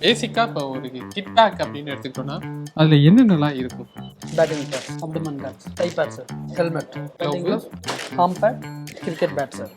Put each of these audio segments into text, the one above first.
பேசிக்கா இப்போ ஒரு கிட் பேக் அப்படின்னு எடுத்துக்கிட்டோம்னா அதுல என்னென்னலாம் இருக்கும்? Batting pad abdomen pads thigh pad sir helmet ham bat cricket bat sir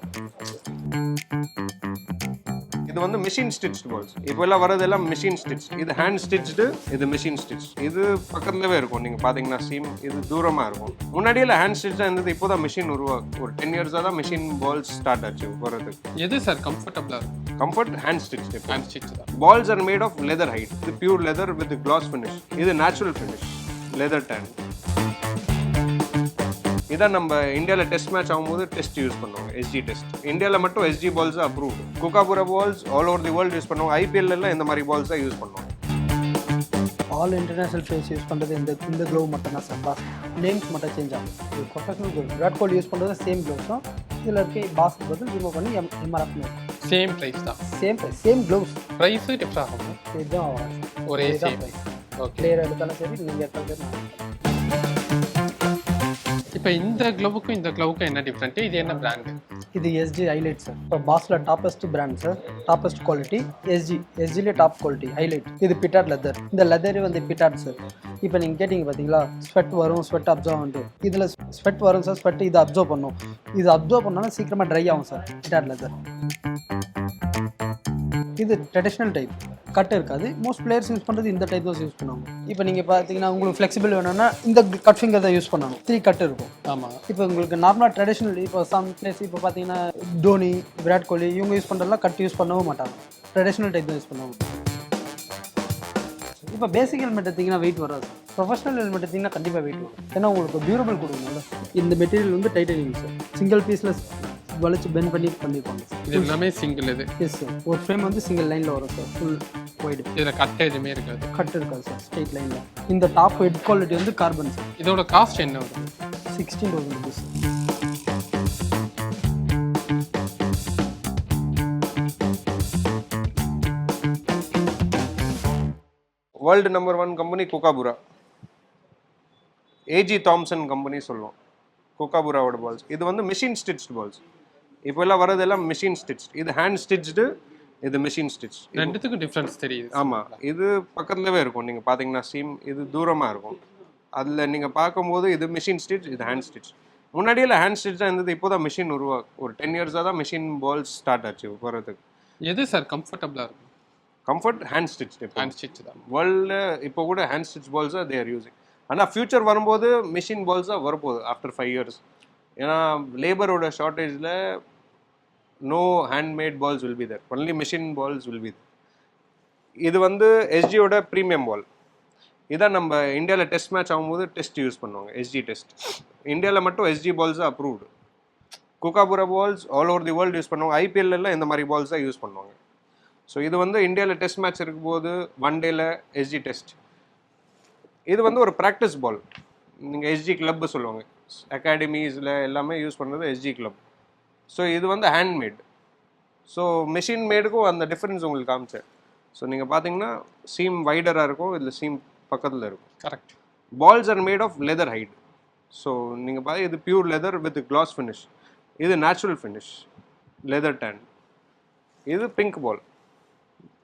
இது வந்து மிஷின் ஸ்டிச் பால்ஸ் இப்போ எல்லாம் வரதெல்லாம் மிஷின் ஸ்டிச் இது ஹேண்ட் ஸ்டிச்டு இது மிஷின் ஸ்டிச் இது பக்கத்துலவே இருக்கும். நீங்க பாத்தீங்கன்னா சீம் இது தூரமா இருக்கும். முன்னாடியெல்லாம் ஹேண்ட் ஸ்டிச் இருந்தது. இப்போதான் மிஷின் உருவாக்கு ஒரு டென் இயர்ஸாக தான் மிஷின் பால்ஸ் ஸ்டார்ட் ஆச்சு போகிறதுக்கு எது சார் கம்ஃபர்டபுளா இருக்கும் comfort hand stitch hand stitch தான். Balls are made of leather hide இது pure leather with gloss finish இது நேச்சுரல் ஃபினிஷ் லெதர் டேன் இதான் நம்ம இந்தியாவில் டெஸ்ட் மேட்ச் ஆகும்போது டெஸ்ட் யூஸ் பண்ணுவாங்க எஸ்ஜி டெஸ்ட் இந்தியாவில் மட்டும் SG balls approved Kookaburra balls all over the world use பண்ணுவாங்க. ஐபிஎல் எல்லாம் இந்த மாதிரி பால்ஸ் தான் யூஸ் பண்ணுவாங்க. ஆல் இன்டர்நேஷனல் பிளேயர்ஸ் யூஸ் பண்ணுறது இந்த இந்த க்ளோவ் மட்டும் தான் சார் பாஸ் நேம்ஸ் மட்டும் சேஞ்ச் ஆகும். இது professional glove Virat Kohli use பண்ணுறது சேம் க்ளோவ்ஸ் தான். இதில் இருக்க பாஸ் பதில் ரிமூவ் பண்ணி எம் எம்ஆர்எஃப் சேம் ப்ரைஸ் தான். Same price same gloves price different ஆகும். இதுதான் ஒரே ப்ரைஸ் ஓகே பிளேயர் எடுத்தாலும் சரி நீங்கள் எடுத்தாலும் சரி இப்போ இந்த க்ளவுக்கும் இந்த க்ளவுக்கும் என்ன டிஃப்ரெண்ட் இது என்ன பிராண்டு இது எஸ்ஜி ஹைலைட் சார் இப்போ பாஸில் toppest brand sir toppest quality SG எஸ்ஜிலே top quality highlight இது பிட்டாட் லெதர் இந்த லெதர் வந்து பிட்டாட் சார் இப்போ நீங்கள் கேட்டிங்க பார்த்தீங்களா ஸ்வெட் வரும் ஸ்வெட் அப்சர்வ் வந்துட்டு இதில் ஸ்வெட் வரும் சார் ஸ்வெட் இது அப்சர்வ் பண்ணும். இது அப்சர்வ் பண்ணாலும் சீக்கிரமாக ட்ரை ஆகும் சார் பிட்டாட் லெதர் இது ட்ரெடிஷ்னல் டைப் கட் இருக்காது. மோஸ்ட் பிளேயர்ஸ் யூஸ் பண்ணுறது இந்த டைப் தான் யூஸ் பண்ணுவாங்க. இப்போ நீங்கள் பார்த்தீங்கன்னா உங்களுக்கு ஃப்ளெக்சிபிள் வேணும்னா இந்த கட் ஃபிங்கர் தான் யூஸ் பண்ணணும். த்ரீ கட் இருக்கும். ஆமாம் இப்போ உங்களுக்கு நார்மலாக ட்ரெடிஷ்னல் இப்போ சம் பிளேஸ் இப்போ பார்த்தீங்கன்னா தோனி விராட் கோலி இவங்க யூஸ் பண்ணுறதுலாம் கட் யூஸ் பண்ணவும் மாட்டாங்க. ட்ரெடிஷ்னல் டைப் தான் யூஸ் பண்ணுவாங்க இப்போ பேசிக் ஹெல்மெட் எடுத்தீங்கன்னா வெயிட் வராது. ப்ரொஃபஷனல் ஹெல்மெட் எடுத்தீங்கன்னா கண்டிப்பாக வெயிட் வரும். ஏன்னா உங்களுக்கு டியூரபிள் கொடுக்கணும்ல. இந்த மெட்டீரியல் வந்து டைட்டனியம் சார் சிங்கிள் பீஸில் வளைச்சு பெண்ட் பண்ணி பண்ணியிருப்பாங்க இது எல்லாமே சிங்கிள் இது. எஸ் சார் ஒரு ஃப்ரேம் வந்து சிங்கிள் லைனில் வரும் சார் ஃபுல் ஒய்டு இதில் கட் எதுவுமே இருக்காது. கட் இருக்காது சார் ஸ்ட்ரெயிட் லைனில் இந்த டாப் ஹெட் குவாலிட்டி வந்து கார்பன் சார் இதோட காஸ்ட் என்ன வரும்? Sixteen thousand rupees world number one company Kookaburra AG Thomson company சொல்லுவோம். குக்காபுராவோட பால்ஸ் இது வந்து மிஷின் ஸ்டிச் பால்ஸ் இப்போ எல்லாம் வரதெல்லாம் மிஷின் ஸ்டிச் இது ஹேண்ட் ஸ்டிச்டு இது மிஷின் ஸ்டிச் ரெண்டுத்துக்கும் டிஃப்ரென்ஸ் தெரியுது. ஆமாம் இது பக்கத்துலவே இருக்கும். நீங்கள் பார்த்தீங்கன்னா சீம் இது தூரமாக இருக்கும். அதில் நீங்கள் பார்க்கும்போது இது மிஷின் ஸ்டிச் இது ஹேண்ட் ஸ்டிச் முன்னாடியெல்லாம் ஹேண்ட் ஸ்டிச் தான் இருந்தது இப்போ தான் மிஷின் உருவா ஒரு டென் இயர்ஸாக தான் மிஷின் பால்ஸ் ஸ்டார்ட் ஆச்சு போகிறதுக்கு எது சார் கம்ஃபர்டபுளாக இருக்கும்? Comfort hand stitch hand stitch தான். வேர்ல்டில் இப்போ கூட ஹேண்ட் ஸ்டிச் பால்ஸாக தே ஆர் யூசிங் ஆனால் ஃபியூச்சர் வரும்போது மிஷின் பால்ஸாக வரப்போகுது ஆஃப்டர் ஃபைவ் இயர்ஸ் ஏன்னா லேபரோட ஷார்ட்டேஜில் no handmade balls will be there only machine balls will be இது வந்து எஸ்ஜியோட ப்ரீமியம் பால் இதான் நம்ம இந்தியாவில் டெஸ்ட் மேட்ச் ஆகும்போது டெஸ்ட் யூஸ் பண்ணுவாங்க எஸ்ஜி டெஸ்ட் இந்தியாவில் மட்டும் SG balls approved Kookaburra balls all over the world use பண்ணுவாங்க. ஐபிஎல்லாம் இந்த மாதிரி பால்ஸ் தான் யூஸ் பண்ணுவாங்க. ஸோ இது வந்து இந்தியாவில் டெஸ்ட் மேட்ச் இருக்கும்போது ஒன் டேல எஸ்ஜி டெஸ்ட் இது வந்து ஒரு ப்ராக்டிஸ் பால் நீங்கள் எஸ்ஜி கிளப்பு சொல்லுவாங்க. அகாடமிஸில் எல்லாமே யூஸ் பண்ணுறது எஸ்ஜி கிளப் ஸோ இது வந்து ஹேண்ட்மேட் ஸோ மிஷின் மேடுக்கும் அந்த டிஃப்ரென்ஸ் உங்களுக்கு காமிச்சேன். ஸோ நீங்கள் பார்த்தீங்கன்னா சீம் வைடராக இருக்கும் இதில் சீம் பக்கத்தில் இருக்கும். Correct balls are made of leather hide so நீங்கள் பார்த்து இது pure leather with gloss finish இது நேச்சுரல் ஃபினிஷ் லெதர் டேன் இது பிங்க் பால்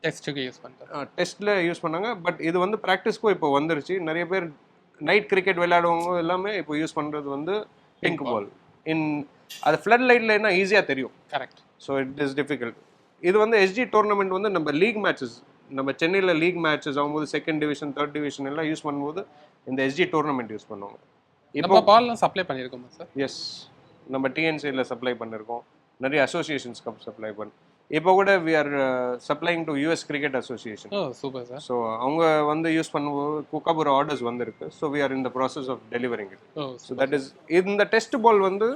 டெஸ்ட்டுக்கு யூஸ் பண்ணுறது டெஸ்ட்டில் யூஸ் பண்ணாங்க. பட் இது வந்து ப்ராக்டிஸ்க்கும் இப்போ வந்துருச்சு. நிறைய பேர் நைட் கிரிக்கெட் விளையாடுறவங்க எல்லாமே இப்போ யூஸ் பண்ணுறது வந்து பிங்க் பால் இன் அது ஃப்ளட் லைட்டில் என்ன ஈஸியாக தெரியும். Correct so it is difficult இது வந்து எஸ்ஜி டோர்னமெண்ட் வந்து நம்ம லீக் மேட்சஸ் நம்ம சென்னையில் லீக் மேட்சஸ் ஆகும்போது செகண்ட் டிவிஷன் தேர்ட் டிவிஷன் எல்லாம் யூஸ் பண்ணும்போது இந்த எஸ்ஜி டோர்னமெண்ட் யூஸ் பண்ணுவாங்க. இப்போ பால்லாம் சப்ளை பண்ணியிருக்கோமா சார் எஸ் நம்ம டிஎன்சியில் சப்ளை பண்ணியிருக்கோம். நிறைய அசோசியேஷன்ஸ்க்கு சப்ளை பண்ண இப்போ கூட we are supplying to US cricket association super sir so அவங்க வந்து யூஸ் பண்ணும்போது குக்காபுர ஆர்டர்ஸ் வந்திருக்கு. So we are in the process of delivering it so that is இந்த டெஸ்ட் பால் வந்து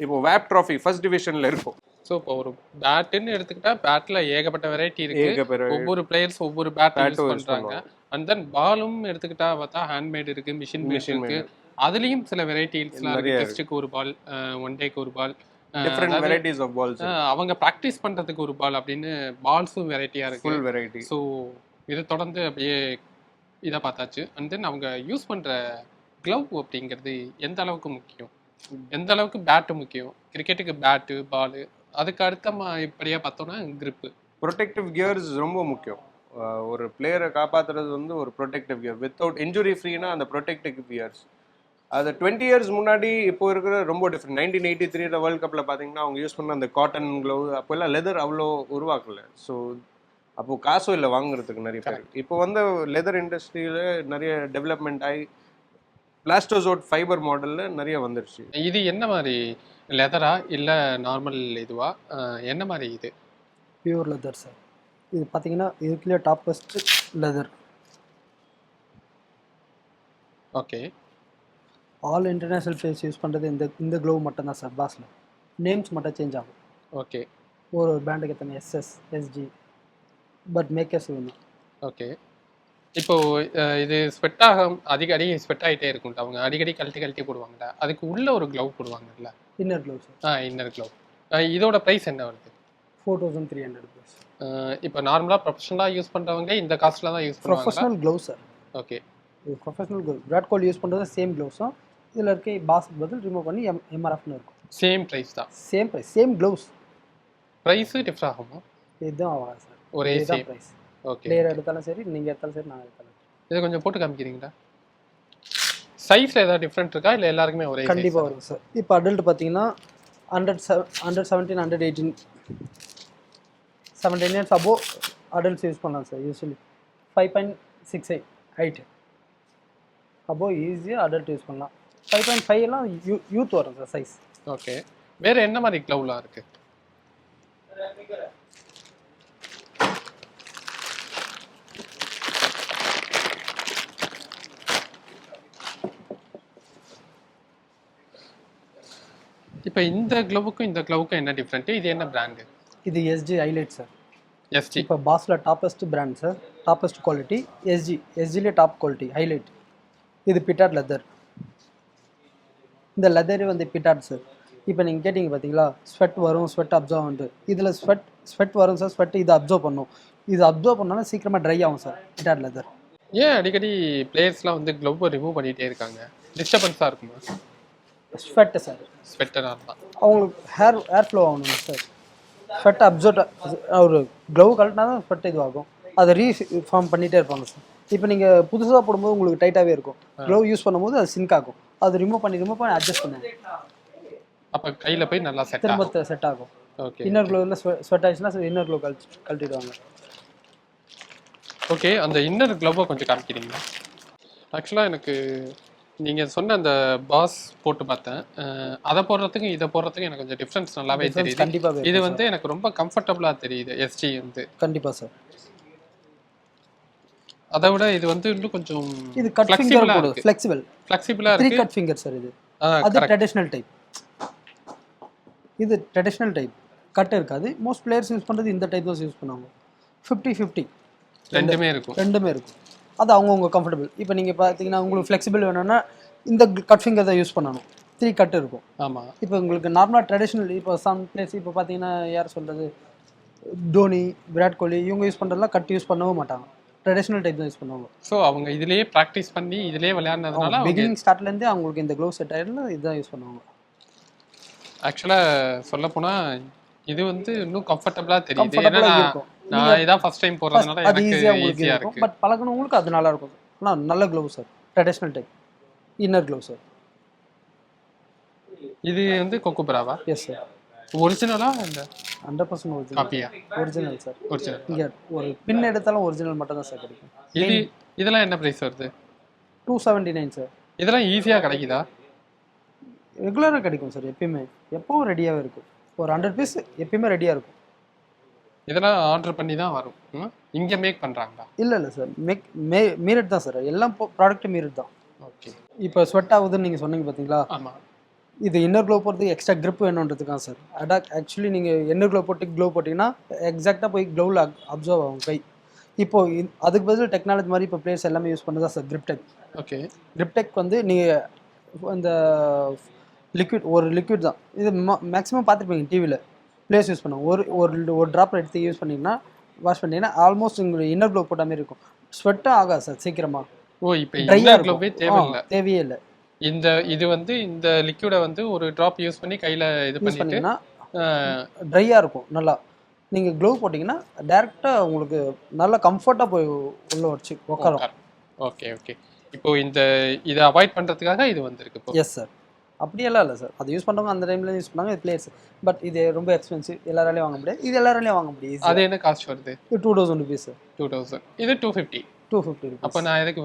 இப்போ வேப் ட்ராஃபி ஃபர்ஸ்ட் டிவிஷனில் இருக்கும். ஸோ இப்போ ஒரு பேட்டுன்னு எடுத்துக்கிட்டா பேட்ல ஏகப்பட்ட வெரைட்டி இருக்கு. ஒவ்வொரு பிளேயர்ஸ் ஒவ்வொரு பேட் யூஸ் use பண்றாங்க. அண்ட் தென் பாலும் எடுத்துக்கிட்டா பார்த்தா ஹேண்ட்மேட் இருக்கு மிஷின் Machine இருக்கு. அதுலயும் சில வெரைட்டிஸ்லாம் இருக்கு. டெஸ்ட்டுக்கு ஒரு பால் ஒன் டேக்கு ஒரு ball different varieties of balls அவங்க ப்ராக்டிஸ் பண்றதுக்கு ஒரு பால் அப்படின்னு பால்ஸும் வெரைட்டியா இருக்கு. ஃபுல் வெரைட்டி ஸோ இதை தொடர்ந்து அப்படியே இதை பார்த்தாச்சு. அண்ட் தென் அவங்க யூஸ் பண்ற க்ளவ் அப்படிங்கிறது எந்த அளவுக்கு முக்கியம்? எந்த அளவுக்கு பேட்டு முக்கியம்? கிரிக்கெட்டுக்கு பேட்டு பால் அதுக்கு அடுத்த இப்படியே பார்த்தோம்னா grip. ப்ரொடெக்டிவ் கியர்ஸ் ரொம்ப முக்கியம். ஒரு பிளேயரை காப்பாத்துறது வந்து ஒரு ப்ரொடெக்டிவ் கியர் வித்தவுட் இன்ஜுரி ஃப்ரீனா அந்த ப்ரொடெக்டிவ் கியர்ஸ் அது டுவெண்ட்டி இயர்ஸ் முன்னாடி இப்போ இருக்கிற ரொம்ப டிஃப்ரெண்ட் நைன்டீன் எயிட்டி த்ரீல வேர்ல்ட் கப்பில் பார்த்தீங்கன்னா அவங்க யூஸ் பண்ண அந்த காட்டன் க்ளவு அப்போல்லாம் லெதர் அவ்வளோ உருவாக்கல. ஸோ அப்போ காசும் இல்லை வாங்குறதுக்கு நிறைய பேர். இப்போ வந்து லெதர் இண்டஸ்ட்ரியில் நிறைய டெவலப்மெண்ட் ஆகி பிளாஸ்டோசோட் ஃபைபர் மாடலில் நிறைய வந்துருச்சு. இது என்ன மாதிரி லெதரா இல்ல நார்மல் இதுவா? என்ன மாதிரி இது? பியூர் லெதர் சார் இது பார்த்தீங்கன்னா இதுக்குள்ளே top best leather okay all international players use பண்ணுறது இந்த இந்த க்ளோவ் மட்டும்தான் சார் பாஸில் நேம்ஸ் மட்டும் சேஞ்ச் ஆகும். ஓகே ஒரு ஒரு பிராண்டுக்கு எத்தனை எஸ்எஸ் எஸ்ஜி பட் மேக்கர்ஸ் வேணும் ஓகே இப்போ இது ஸ்வெட் ஆக அடிக்கடி ஸ்வெட் ஆகிட்டே இருக்கும் அவங்க அடிக்கடி கழட்டி கழட்டி போடுவாங்கல்ல? அதுக்கு உள்ள ஒரு க்ளவ் போடுவாங்கல்ல? இன்னர் க்ளோவ் ஆ இன்னர் க்ளவ் இதோட ப்ரைஸ் என்ன வருது? ஃபோர் தௌசண்ட் த்ரீ ஹண்ட்ரட் அஹ் இப்போ நார்மலாக ப்ரொஃபஷனலாக யூஸ் பண்ணுறவங்க இந்த காஸ்ட்டில் தான் யூஸ் பண்ணுவாங்க professional glove sir okay professional glove Virat Kohli use பண்ணுறது சேம் க்ளவுஸும் இதில் இருக்க பாஸ் பதில் ரிமூவ் பண்ணி எம் எம்ஆர்எஃப்னு இருக்கும். சேம் ப்ரைஸ் தான். Same price same gloves price different ஆகுமா? இதுதான் ஆகாது சார். ஒரே சேம் ப்ரைஸ் ஓகே பிளேயர் எடுத்தாலும் சரி நீங்கள் எடுத்தாலும் சரி நான் எடுத்தாலும். இதை கொஞ்சம் போட்டு காமிக்கிறீங்களா? சைஸில் ஏதாவது டிஃப்ரெண்ட் இருக்கா? இல்லை எல்லாருக்குமே ஒரே கண்டிப்பாக வரும் சார். இப்போ அடல்ட் பார்த்தீங்கன்னா hundred seven hundred seventeen hundred eighteen seventeen years above adults use பண்ணலாம் sir usually five point six eight height above ஈஸியாக அடல்ட் யூஸ் பண்ணலாம். ஃபைவ் பாயிண்ட் ஃபைவ் எல்லாம் யூ யூத் வரும் சார் சைஸ் ஓகே வேற என்ன மாதிரி க்ளவுலாம் இருக்கு? இப்போ இந்த க்ளவுக்கும் இந்த க்ளவுக்கும் என்ன டிஃப்ரெண்ட் இது என்ன பிராண்டு இது எஸ்ஜி ஹைலைட் சார் எஸ்டி இப்போ பாஸில் toppest brand sir toppest quality SG எஸ்ஜிலே top quality highlight இது பிட்டாட் லெதர் இந்த லெதரே வந்து பிட்டாட் சார் இப்போ நீங்கள் கேட்டிங்க பார்த்தீங்களா ஸ்வெட் வரும் ஸ்வெட் அப்சர்வ் ஆகுது இதில் ஸ்வெட் ஸ்வெட் வரும் சார் ஸ்வெட் இது அப்சர்வ் பண்ணும். இது அப்சர்வ் பண்ணாலும் சீக்கிரமாக ட்ரை ஆகும் சார் பிட்டாட் லெதர் ஏன் அடிக்கடி பிளேயர்ஸ்லாம் வந்து க்ளவ்வை ரிமூவ் பண்ணிட்டே இருக்காங்க? டிஸ்டர்பன்ஸாக இருக்குமா? ஸ்வெட்டு சார் ஸ்வெட்டராக தான் அவங்களுக்கு ஹேர் ஏர் ஃப்ளோ ஆகணும் சார் ஸ்வெட் அப்சர்வ் ஒரு க்ளவ் கழட்டினா தான் ஸ்வெட் இதுவாகும். அதை ரீஃபார்ம் பண்ணிகிட்டே இருப்பாங்க சார் இப்போ நீங்கள் புதுசாக போடும்போது உங்களுக்கு டைட்டாகவே இருக்கும். க்ளவ் யூஸ் பண்ணும்போது அது சிங்க் ஆகும். அது ரிமூவ் பண்ணி ரிமூவ் பண்ணி அட்ஜஸ்ட் பண்ணுங்க அப்போ கையில் போய் நல்லா செட் திரும்ப செட் ஆகும். ஓகே இன்னர் க்ளோவில் ஸ்வெட் ஆயிடுச்சுன்னா இன்னர் க்ளோ கழட்டி கழட்டிடுவாங்க. ஓகே அந்த இன்னர் க்ளவ்வை கொஞ்சம் காமிக்கிறீங்களா? ஆக்சுவலாக எனக்கு நீங்கள் சொன்ன அந்த பாஸ் போட்டு பார்த்தேன். அதை போடுறதுக்கும் இதை போடுறதுக்கும் எனக்கு கொஞ்சம் டிஃப்ரென்ஸ் நல்லாவே தெரியுது. கண்டிப்பாக இது வந்து எனக்கு ரொம்ப கம்ஃபர்டபுளாக தெரியுது எஸ்டி வந்து. கண்டிப்பாக சார் அதை விட இது வந்து இன்னும் கொஞ்சம் இது கட் ஃபிங்கர் போடு இருக்கு. ஃப்ளெக்சிபிள் ஃப்ளெக்சிபிளாக த்ரீ இருக்கு. கட் ஃபிங்கர் சார் இது. அது ட்ரெடிஷ்னல் டைப் இது ட்ரெடிஷ்னல் டைப் கட் இருக்காது. மோஸ்ட் பிளேயர்ஸ் யூஸ் பண்ணுறது இந்த டைப் தான் யூஸ் பண்ணுவாங்க. ஃபிஃப்டி ஃபிஃப்டி ரெண்டுமே இருக்கும். ரெண்டுமே இருக்கும். அது அவங்கவுங்க கம்ஃபர்டபுள் இப்போ நீங்கள் பார்த்தீங்கன்னா உங்களுக்கு ஃப்ளெக்சிபிள் வேணும்னா இந்த கட் ஃபிங்கர் தான் யூஸ் பண்ணணும். த்ரீ கட் இருக்கும். ஆமாம் இப்போ உங்களுக்கு நார்மலாக ட்ரெடிஷ்னல் இப்போ சம் பிளேஸ் இப்போ பார்த்தீங்கன்னா யார் சொல்கிறது தோனி விராட் கோலி இவங்க யூஸ் பண்ணுறதுலாம் கட் யூஸ் பண்ணவும் மாட்டாங்க. ட்ரெடிஷ்னல் டைப் தான் யூஸ் பண்ணுவாங்க. ஸோ அவங்க இதுலயே ப்ராக்டிஸ் பண்ணி இதுலயே விளையாடுனதுனால பிகினிங் ஸ்டார்ட்லேருந்தே அவங்களுக்கு இந்த க்ளோவ் செட் ஆயிடல இதுதான் யூஸ் பண்ணுவாங்க. ஆக்சுவலாக சொல்ல போனா இது வந்து இன்னும் கம்ஃபர்டபுளாக தெரியுது. ஏன்னா நான் இதான் ஃபர்ஸ்ட் டைம் போடுறதுனால அது எனக்கு ஈஸியாக இருக்கும். இருக்கு. பட் பழகினவங்களுக்கு அது நல்லா இருக்கும். ஆனால் நல்ல glove sir traditional type inner glove sir இது வந்து கொக்குபராவா எஸ் சார் ஒரிஜினலா இந்த ஹண்ட்ரட் பர்சன்ட் ஒரிஜினல் காப்பியா ஒரிஜினல் சார் ஒரிஜினல் இங்கே ஒரு பின் எடுத்தாலும் ஒரிஜினல் மட்டும் தான் சார் கிடைக்கும். இது இதெல்லாம் என்ன ப்ரைஸ் வருது? டூ செவன்ட்டி நைன் சார் இதெல்லாம் ஈஸியாக கிடைக்குதா? ரெகுலராக கிடைக்கும் சார் எப்பயுமே. எப்பவும் ரெடியாகவே இருக்கும். ஒரு ஹண்ட்ரட் பீஸ் எப்பயுமே ரெடியாக இருக்கும். இதெல்லாம் ஆர்டர் பண்ணி தான் வரும்? இங்க மேக் பண்றாங்களா? இல்லை இல்லை சார் மேக் மே மீரட் தான் சார் எல்லாம் ப்ராடக்ட் மீரட் தான். ஓகே இப்போ ஸ்வெட் ஆகுதுன்னு நீங்கள் சொன்னீங்க பார்த்தீங்களா ஆமா. இது இன்னர் க்ளோ போகிறதுக்கு எக்ஸ்ட்ரா grip வேணுன்றதுக்காக சார் அடாக் ஆக்சுவலி நீங்கள் இன்னர் க்ளோ போட்டு க்ளோ போட்டிங்கன்னா எக்ஸாக்டாக போய் க்ளோவில் அப்சர்வ் ஆகும் கை. இப்போ இ- அதுக்கு பதில் டெக்னாலஜி மாதிரி இப்போ பிளேயர்ஸ் எல்லாமே யூஸ் பண்ணுறதா sir grip tech okay grip tech வந்து நீங்கள் இந்த லிக்விட் ஒரு லிக்விட் தான். இது மேக்ஸிமம் பார்த்துருப்பீங்க டிவியில் பிளேயர்ஸ் யூஸ் பண்ணுவாங்க. ஒரு ஒரு ஒரு ட்ராப் எடுத்து யூஸ் பண்ணிங்கன்னா வாஷ் பண்ணிங்கன்னா ஆல்மோஸ்ட் உங்களுக்கு இன்னர் க்ளோ போட்ட மாதிரி இருக்கும். ஸ்வெட்டும் ஆகாது சார் சீக்கிரமாக ஓ இப்போ ட்ரையாக தேவையில்லை. தேவையே இல்லை. இந்த இது வந்து இந்த லிக்விடை வந்து ஒரு ட்ராப் யூஸ் பண்ணி கையில இது பண்ணிட்டு ட்ரையாக இருக்கும் நல்லா. நீங்கள் க்ளோவ் போட்டிங்கன்னா டேரெக்டாக உங்களுக்கு நல்ல கம்ஃபர்ட்டாக போய் உள்ளே வச்சு உட்காரும் ஓகே ஓகே. இப்போ இந்த இதை அவாய்ட் பண்றதுக்காக இது வந்திருக்கு எஸ் சார் அப்படியெல்லாம் இல்லை சார் அது யூஸ் பண்ணுறவங்க அந்த டைமில் யூஸ் பண்ணாங்க இது பிளேயர்ஸ் பட் இது ரொம்ப எக்ஸ்பென்சிவ் எல்லாராலையும் வாங்க முடியாது. இது எல்லாராலையும் வாங்க முடியும் அது என்ன காஸ்ட் வருது? இது two thousand rupees sir two thousand இது டூ ஃபிஃப்டி டூ ஃபிஃப்டி அப்போ நான் எதுக்கு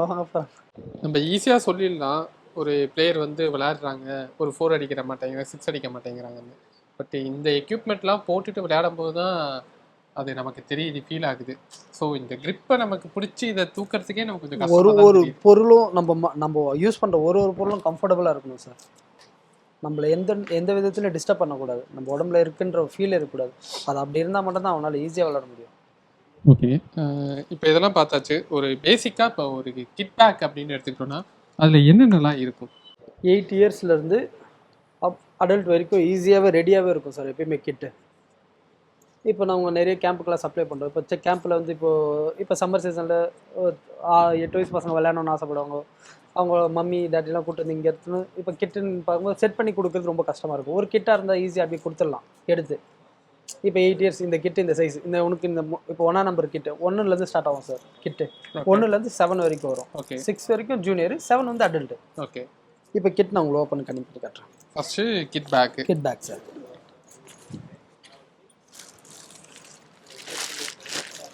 வாங்கப்பா நம்ம ஈஸியாக சொல்லிடலாம் ஒரு பிளேயர் வந்து விளையாடுறாங்க ஒரு ஃபோர் அடிக்கிற மாட்டேங்கிறாங்க சிக்ஸ் அடிக்க மாட்டேங்கிறாங்கன்னு. பட் இந்த எக்யூப்மெண்ட்லாம் போட்டுட்டு விளையாடும் போது தான் அது நமக்கு தெரியுது ஃபீல் ஆகுது. ஸோ இந்த grip-அ நமக்கு பிடிச்சி இதை தூக்கறதுக்கே நமக்கு கொஞ்சம் ஒரு ஒரு. பொருளும் நம்ம நம்ம யூஸ் பண்ணுற ஒரு ஒரு பொருளும் கம்ஃபர்டபுளாக இருக்கணும் சார் நம்மள எந்த எந்த விதத்துலையும் டிஸ்டர்ப் பண்ணக்கூடாது. நம்ம உடம்புல இருக்குன்ற ஃபீல் இருக்கக்கூடாது. அது அப்படி இருந்தால் மட்டும்தான் அவனால் ஈஸியாக விளையாட முடியும். ஓகே. இப்போ இதெல்லாம் பார்த்தாச்சு. ஒரு பேசிக்காக இப்போ ஒரு கிட் பேக் அப்படின்னு எடுத்துக்கிட்டோம்னா அதில் என்னென்னலாம் இருக்கும்? எயிட் இயர்ஸ்லேருந்து அப் அடல்ட் வரைக்கும் ஈஸியாகவே ரெடியாகவே இருக்கும் சார் எப்பயுமே கிட்டு இப்போ நாங்கள் நிறைய கேம்புக்கெல்லாம் சப்ளை பண்ணுறோம் இப்போ செக் கேம்பில் வந்து இப்போ இப்போ சம்மர் சீசனில் எட்டு வயசு பசங்க விளையாடணும்னு ஆசைப்படுவாங்க. அவங்க மம்மி டேடிலாம் கூட்டு வந்து இங்கே எடுத்துன்னு இப்போ கிட்டுன்னு பார்க்கும்போது செட் பண்ணி கொடுக்குறது ரொம்ப கஷ்டமாக இருக்கும். ஒரு கிட்டாக இருந்தால் ஈஸியாக அப்படி கொடுத்துடலாம் எடுத்து. இப்போ எயிட் இயர்ஸ் இந்த கிட்டு இந்த சைஸ் இந்த உனக்கு இந்த இப்போ ஒன்றா நம்பர் கிட்டு ஒன்றுலேருந்து ஸ்டார்ட் ஆகும் சார் கிட்டு ஒன்றுலேருந்து செவன் வரைக்கும் வரும். ஓகே சிக்ஸ் வரைக்கும் ஜூனியர் செவன் வந்து அடல்ட்டு ஓகே இப்போ கிட் நான் உங்களுக்கு ஓப்பன் பண்ணி பண்ணி காட்டுறேன். First kit bag kit bag sir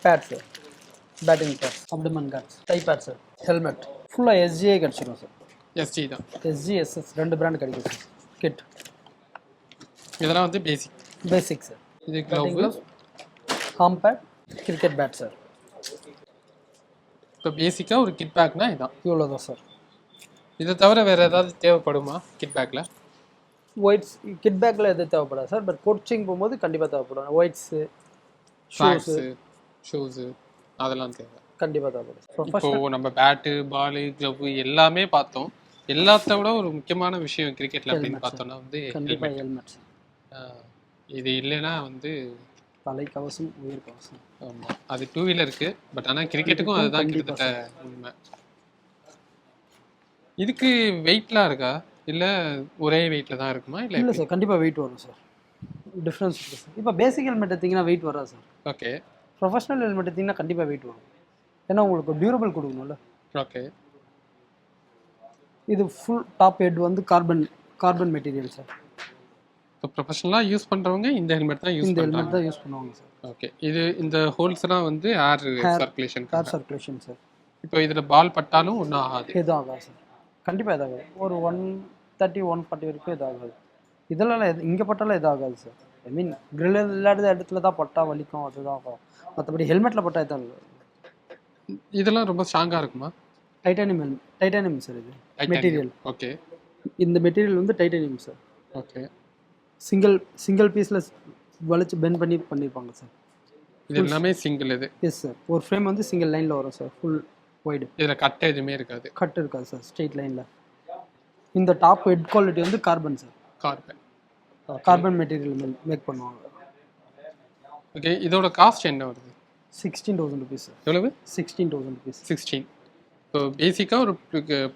pad sir batting pad abdomen guards thigh pad sir helmet ஃபுல்லாக எஸ்ஜிஏ கிடச்சிரும் சார் எஸ்டி தான். எஸ்ஜி எஸ்எஸ் ரெண்டு பிராண்ட் கிடைக்கும் சார் கிட் இதெல்லாம் வந்து பேசிக் பேசிக் சார் இது ham bat cricket bat sir இப்போ பேசிக்காக ஒரு கிட் பேக்னா இதான். இவ்வளோ தான் சார் இதை தவிர வேறு ஏதாவது தேவைப்படுமா கிட் பேக்கில் ஒயிட்ஸ் கிட் பேக்கில் எது தேவைப்படாது சார் பட் கோச்சிங் போகும்போது கண்டிப்பாக தேவைப்படும். ஒயிட்ஸு ஷூஸு ஷூஸு அதெல்லாம் தேவை. கண்டிப்பாக தேவைப்படும் இப்போ நம்ம பேட்டு பாலு க்ளவ் எல்லாமே பார்த்தோம். எல்லாத்த விட ஒரு முக்கியமான விஷயம் கிரிக்கெட்ல அப்படின்னு. பார்த்தோம்னா வந்து கண்டிப்பாக. ஹெல்மெட் இது இல்லைன்னா வந்து தலை கவசம் உயிர் கவசம். ஆமா. அது டூ வீலருக்கு பட் ஆனால் கிரிக்கெட்டுக்கும் அதுதான் கிட்டத்தட்ட உண்மை. இதுக்கு வெயிட்லாம் இருக்கா? இல்லை ஒரே வெயிட்ல தான் இருக்குமா? இல்லை இல்லை சார் கண்டிப்பாக வெயிட் வரும் சார். டிஃப்ரென்ஸ் இருக்குது சார். இப்போ பேசிக் ஹெல்மெட் எடுத்தீங்கன்னா வெயிட் வராது சார். ஓகே ப்ரொஃபஷனல் ஹெல்மெட் எடுத்தீங்கன்னா கண்டிப்பாக வெயிட் வரும். ஏன்னா உங்களுக்கு டியூரபிள் கொடுக்கணும்ல. ஓகே இது ஃபுல் டாப் ஹெட் வந்து கார்பன் கார்பன் மெட்டீரியல் சார். ப்ரொஃபஷனலாக யூஸ் பண்றவங்க இந்த ஹெல்மெட் தான் யூஸ் இந்த ஹெல்மெட் தான் யூஸ் பண்ணுவாங்க சார் ஓகே இது இந்த ஹோல்ஸ்லாம் வந்து air circulation car circulation sir இப்போ இதுல பால் பட்டாலும் ஒன்றும் ஆகாது. எதுவும் ஆகாது சார் கண்டிப்பாக இதாகாது ஒரு ஒன் தேர்ட்டி ஒன் ஃபார்ட்டி வரைக்கும் இதாகாது இதெல்லாம் எது இங்கே பட்டாலும் இதாகாது சார் ஐ மீன் கிரில் இல்லாத இடத்துல தான் பட்டா வலிக்கும் அதுதான் ஆகும். மற்றபடி ஹெல்மெட்டில் பட்டா இதான் இதெல்லாம் ரொம்ப ஸ்ட்ராங்கா இருக்குமா? டைட்டானியம் ஹெல்மெட் டைட்டானியம் சார் இது. மெட்டீரியல் ஓகே இந்த மெட்டீரியல் வந்து titanium sir okay single single பீஸில் வளைச்சு பெண்ட் பண்ணி பண்ணியிருப்பாங்க சார் இது எல்லாமே சிங்கிள் இது. எஸ் சார் ஒரு ஃப்ரேம் வந்து சிங்கிள் லைனில் வரும் சார் ஃபுல் ஒய்டு இதுல கட் எதுவுமே இருக்காது. கட் இருக்காது சார் ஸ்ட்ரெயிட் லைனில் இந்த டாப் ஹெட் குவாலிட்டி வந்து carbon sir carbon carbon material make பண்ணுவாங்க. ஓகே இதோட காஸ்ட் என்ன வருது? சிக்ஸ்டீன் தௌசண்ட் ருபீஸ் சார் எவ்வளவு? சிக்ஸ்டீன் தௌசண்ட் ருபீஸ் சிக்ஸ்டீன் இப்போ பேசிக்காக ஒரு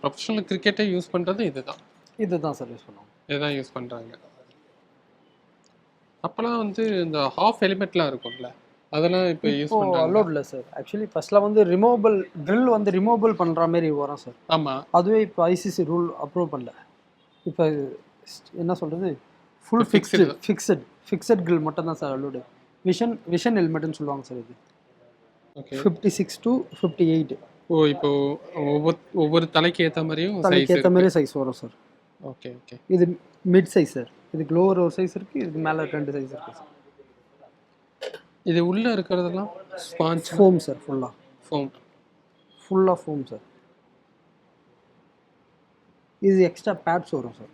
ப்ரொஃபஷனல் கிரிக்கெட்டை யூஸ் பண்றது இதுதான். இதுதான் சார் யூஸ் பண்ணுவாங்க. இதுதான் யூஸ் பண்றாங்க. அப்போலாம் வந்து இந்த ஹாஃப் ஹெல்மெட்லாம் இருக்கும்ல அதெல்லாம் இப்போ யூஸ் இப்போ பண்றாங்க. அலோட் இல்லை சார் ஆக்சுவலி ஃபர்ஸ்ட்லாம் வந்து ரிமூவபிள் ட்ரில் வந்து ரிமூவபிள் பண்ணுற மாதிரி வரும் சார் ஆமா. அதுவே இப்போ ஐசிசி ரூல் அப்ரூவ் பண்ணல. இப்போ என்ன சொல்கிறது full fixed fixed fixed grill மட்டும் தான் சார் அலோடு விஷன் விஷன் ஹெல்மெட்னு சொல்லுவாங்க சார் இது. Okay fifty six to fifty eight ஓ இப்போ ஒவ்வொரு ஒவ்வொரு தலைக்கு ஏத்த மாதிரியும் தலைக்கு ஏற்ற மாதிரி சைஸ் வரும் சார் ஓகே ஓகே இது மிட் சைஸ் சார் இதுக்கு லோவர் ஒரு சைஸ் இருக்குது இதுக்கு மேலே ரெண்டு சைஸ் இருக்குது சார் இது உள்ள இருக்கிறதெல்லாம் ஸ்பாஞ்ச் ஃபோம் சார் ஃபுல்லாக ஃபோம் ஃபுல்லாக ஃபோம் சார் இது எக்ஸ்ட்ரா பேட்ஸ் வரும் சார்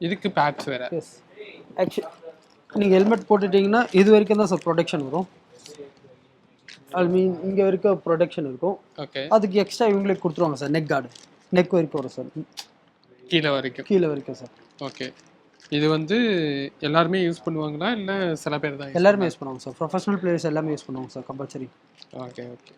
இதுக்கு பேட்ஸ் வேற. எஸ் ஆக்சுவலி நீங்கள் ஹெல்மெட் போட்டுட்டிங்கன்னா இது வரைக்கும் தான் சார் ப்ரொடெக்ஷன் வரும். ஐ மீன் இங்கே வரைக்கும் ப்ரொடெக்ஷன் இருக்கும். ஓகே அதுக்கு எக்ஸ்ட்ரா இவங்களே கொடுத்துருவாங்க சார் நெக் கார்டு நெக் வரைக்கும் வரும் சார் கீழே வரைக்கும். கீழே வரைக்கும் சார் ஓகே இது வந்து எல்லாருமே யூஸ் பண்ணுவாங்களா? இல்லை சில பேர் தான் எல்லாருமே யூஸ் பண்ணுவாங்க சார் ப்ரொஃபஷனல் பிளேயர்ஸ் எல்லாமே யூஸ் பண்ணுவாங்க சார் கம்பல்சரி ஓகே ஓகே